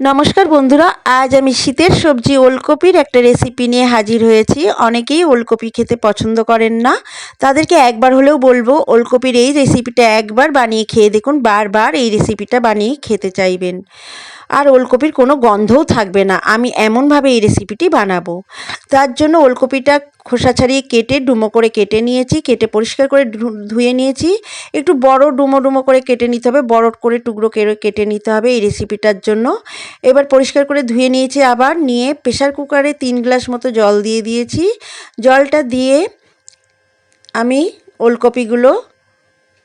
নমস্কার বন্ধুরা, আজ আমি শীতের সবজি ওলকপির একটা রেসিপি নিয়ে হাজির হয়েছি। অনেকেই ওলকপি খেতে পছন্দ করেন না। তাদেরকে একবার হলেও বলব, ওলকপির এই রেসিপিটা একবার বানিয়ে খেয়ে দেখুন, বারবার এই রেসিপিটা বানিয়ে খেতে চাইবেন। আর ওলকপির কোনো গন্ধও থাকবে না। আমি এমনভাবে এই রেসিপিটি বানাবো। তার জন্য ওলকপিটা খোসা ছাড়িয়ে কেটে ডুমো করে কেটে নিয়েছি, কেটে পরিষ্কার করে ধুয়ে নিয়েছি। একটু বড় ডুমো ডুমো করে কেটে নিতে হবে, বড় করে টুকরো কেটে নিতে হবে এই রেসিপিটার জন্য। এবার পরিষ্কার করে ধুয়ে নিয়েছি আবার, নিয়ে প্রেশার কুকারে তিন গ্লাস মতো জল দিয়ে দিয়েছি। জলটা দিয়ে আমি ওলকপিগুলো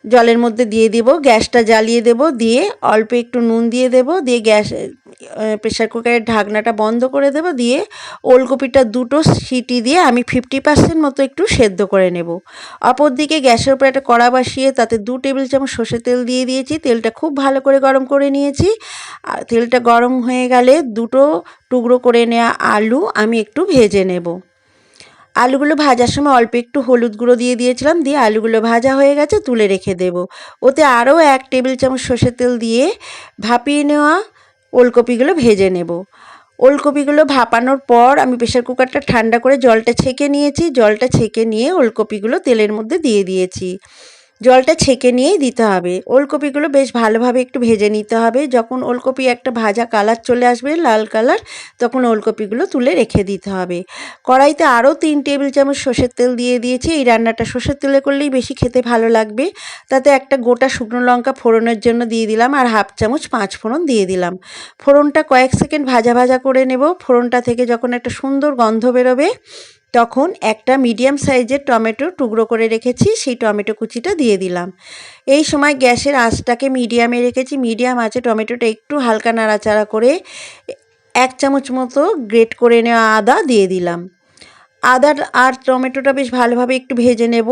জলের মধ্যে দিয়ে দিব, গ্যাসটা জ্বালিয়ে দেব, দিয়ে অল্প একটু নুন দিয়ে দেব, দিয়ে গ্যাস প্রেশার কুকারের ঢাকনাটা বন্ধ করে দেব, দিয়ে ওলকপিটা দুটো সিটি দিয়ে আমি ফিফটি পার্সেন্ট মতো একটু সেদ্ধ করে নেব। অপর দিকে গ্যাসের উপরে একটা কড়া বসিয়ে তাতে দু টেবিল চামচ সর্ষের তেল দিয়ে দিয়েছি, তেলটা খুব ভালো করে গরম করে নিয়েছি। তেলটা গরম হয়ে গেলে দুটো টুকরো করে নেওয়া আলু আমি একটু ভেজে নেব। আলুগুলো ভাজার সময় অল্প একটু হলুদ গুঁড়ো দিয়ে দিয়েছিলাম, দিয়ে আলুগুলো ভাজা হয়ে গেছে, তুলে রেখে দেব। ওতে আরও এক টেবিল চামচ সর্ষের তেল দিয়ে ভাপিয়ে নেওয়া ওলকপিগুলো ভেজে নেব। ওলকপিগুলো ভাপানোর পর আমি প্রেশার কুকারটা ঠান্ডা করে জলটা ছেঁকে নিয়েছি, জলটা ছেঁকে নিয়ে ওলকপিগুলো তেলের মধ্যে দিয়ে দিয়েছি। জলটা ছেঁকে নিয়েই দিতে হবে। ওলকপিগুলো বেশ ভালোভাবে একটু ভেজে নিতে হবে। যখন ওলকপি একটা ভাজা কালার চলে আসবে, লাল কালার, তখন ওলকপিগুলো তুলে রেখে দিতে হবে। কড়াইতে আরও তিন টেবিল চামচ সর্ষের তেল দিয়ে দিয়েছি। এই রান্নাটা সর্ষের তেলে করলেই বেশি খেতে ভালো লাগবে। তাতে একটা গোটা শুকনো লঙ্কা ফোড়নের জন্য দিয়ে দিলাম আর হাফ চামচ পাঁচ ফোড়ন দিয়ে দিলাম। ফোড়নটা কয়েক সেকেন্ড ভাজা ভাজা করে নেব। ফোড়নটা থেকে যখন একটা সুন্দর গন্ধ বেরোবে তখন একটা মিডিয়াম সাইজের টমেটো টুকরো করে রেখেছি, সেই টমেটো কুচিটা দিয়ে দিলাম। এই সময় গ্যাসের আঁচটাকে মিডিয়ামে রেখেছি, মিডিয়াম আঁচে টমেটোটা একটু হালকা নাড়াচাড়া করে এক চামচ মতো গ্রেট করে নেওয়া আদা দিয়ে দিলাম। আদা আর টমেটোটা বেশ ভালোভাবে একটু ভেজে নেব।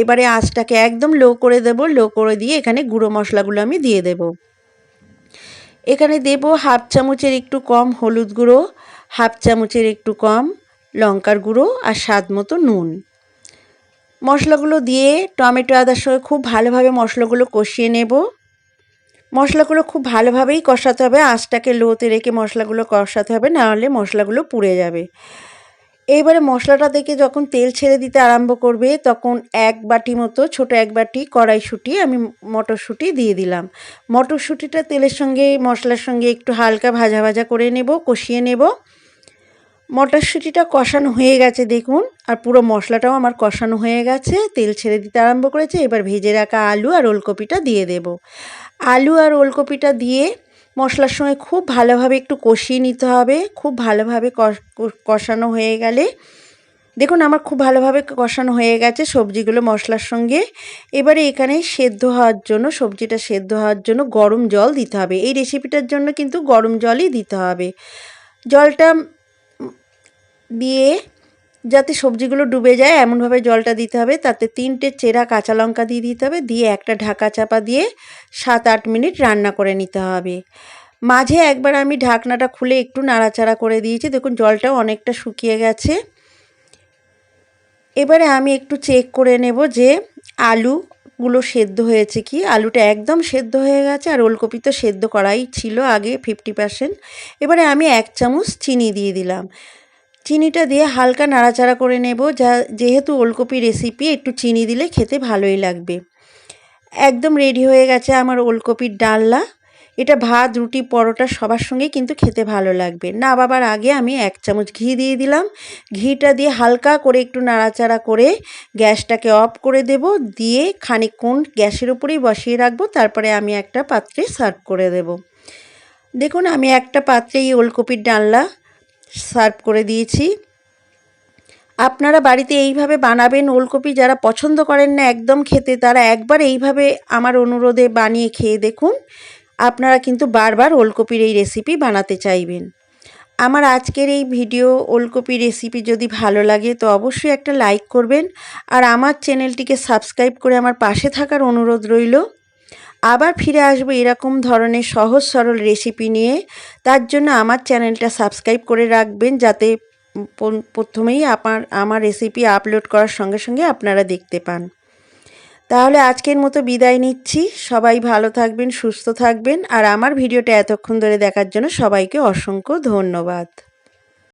এবারে আঁচটাকে একদম লো করে দেব, লো করে দিয়ে এখানে গুঁড়ো মশলাগুলো আমি দিয়ে দেব। এখানে দেব হাফ চামচের একটু কম হলুদ গুঁড়ো, হাফ চামচের একটু কম লঙ্কার গুঁড়ো আর স্বাদ মতো নুন। মশলাগুলো দিয়ে টমেটো আদার সঙ্গে খুব ভালোভাবে মশলাগুলো কষিয়ে নেব। মশলাগুলো খুব ভালোভাবেই কষাতে হবে। আঁচটাকে লোতে রেখে মশলাগুলো কষাতে হবে নাহলে মশলাগুলো পুড়ে যাবে। এইবারে মশলাটা থেকে যখন তেল ছেড়ে দিতে আরম্ভ করবে, তখন এক বাটি মতো, ছোট এক বাটি কড়াইশুঁটি আমি মটরশুঁটি দিয়ে দিলাম। মটরশুঁটিটা তেলের সঙ্গে, মশলার সঙ্গে একটু হালকা ভাজা ভাজা করে নেব, কষিয়ে নেব। মটরশুঁটিটা কষানো হয়ে গেছে দেখুন, আর পুরো মশলাটাও আমার কষানো হয়ে গেছে। তেল ছেড়ে দিতে আরম্ভ করেছে, এবার ভেজে রাখা আলু আর ওলকপিটা দিয়ে দেব। আলু আর ওলকপিটা দিয়ে মশলার সঙ্গে খুব ভালোভাবে একটু কষিয়ে নিতে হবে, খুব ভালোভাবে কষানো হয়ে গেলে। দেখুন, আমার খুব ভালোভাবে কষানো হয়ে গেছে সবজিগুলো মশলার সঙ্গে। এবারে এখানে সেদ্ধ হওয়ার জন্য, সবজিটা সেদ্ধ হওয়ার জন্য গরম জল দিতে হবে। এই রেসিপিটার জন্য কিন্তু গরম জলই দিতে হবে। জলটা দিয়ে যাতে সবজিগুলো ডুবে যায়, এমনভাবে জলটা দিতে হবে। তাতে তিনটে চেরা কাঁচা লঙ্কা দিয়ে দিতে হবে। দিয়ে একটা ঢাকা চাপা দিয়ে সাত আট মিনিট রান্না করে নিতে হবে। মাঝে একবার আমি ঢাকনাটা খুলে একটু নাড়াচাড়া করে দিয়েছি। দেখুন, জলটাও অনেকটা শুকিয়ে গেছে। এবারে আমি একটু চেক করে নেব যে আলুগুলো সেদ্ধ হয়েছে কি। আলুটা একদম সেদ্ধ হয়ে গেছে আর ওলকপি তো সেদ্ধ করাই ছিল আগে ফিফটি পার্সেন্ট। এবারে আমি এক চামচ চিনি দিয়ে দিলাম। চিনিটা দিয়ে হালকা নাড়াচাড়া করে নেব, যা যেহেতু ওলকপি রেসিপি একটু চিনি দিলে খেতে ভালোই লাগবে। একদম রেডি হয়ে গেছে আমার ওলকপির ডালনা। এটা ভাত, রুটি, পরোটা সবার সঙ্গে কিন্তু খেতে ভালো লাগবে। না বাবার আগে আমি এক চামচ ঘি দিয়ে দিলাম। ঘিটা দিয়ে হালকা করে একটু নাড়াচাড়া করে গ্যাসটাকে অফ করে দেব। দিয়ে খানিকক্ষণ গ্যাসের উপরেই বসিয়ে রাখব। তারপরে আমি একটা পাত্রে সার্ভ করে দেব। দেখুন, আমি একটা পাত্রে এই ওলকপির ডালনা সার্ভ করে দিয়েছি। আপনারা বাড়িতে এইভাবে বানাবেন, ওলকপি যারা পছন্দ করেন না একদম খেতে, তারা একবার এইভাবে আমার অনুরোধে বানিয়ে খেয়ে দেখুন। আপনারা কিন্তু বারবার ওলকপির এই রেসিপি বানাতে চাইবেন। আমার আজকের এই ভিডিও ওলকপি রেসিপি যদি ভালো লাগে, তো অবশ্যই একটা লাইক করবেন। আর আমার চ্যানেলটিকে সাবস্ক্রাইব করে আমার পাশে থাকার অনুরোধ রইল। আবার ফিরে আসব এরকম ধরনের সহজ সরল রেসিপি নিয়ে। তার জন্য আমার চ্যানেলটা সাবস্ক্রাইব করে রাখবেন যাতে প্রথমেই আপনার আমার রেসিপি আপলোড করার সঙ্গে সঙ্গে আপনারা দেখতে পান। তাহলে আজকের মতো বিদায় নিচ্ছি। সবাই ভালো থাকবেন, সুস্থ থাকবেন। আর আমার ভিডিওটা এতক্ষণ ধরে দেখার জন্য সবাইকে অসংখ্য ধন্যবাদ।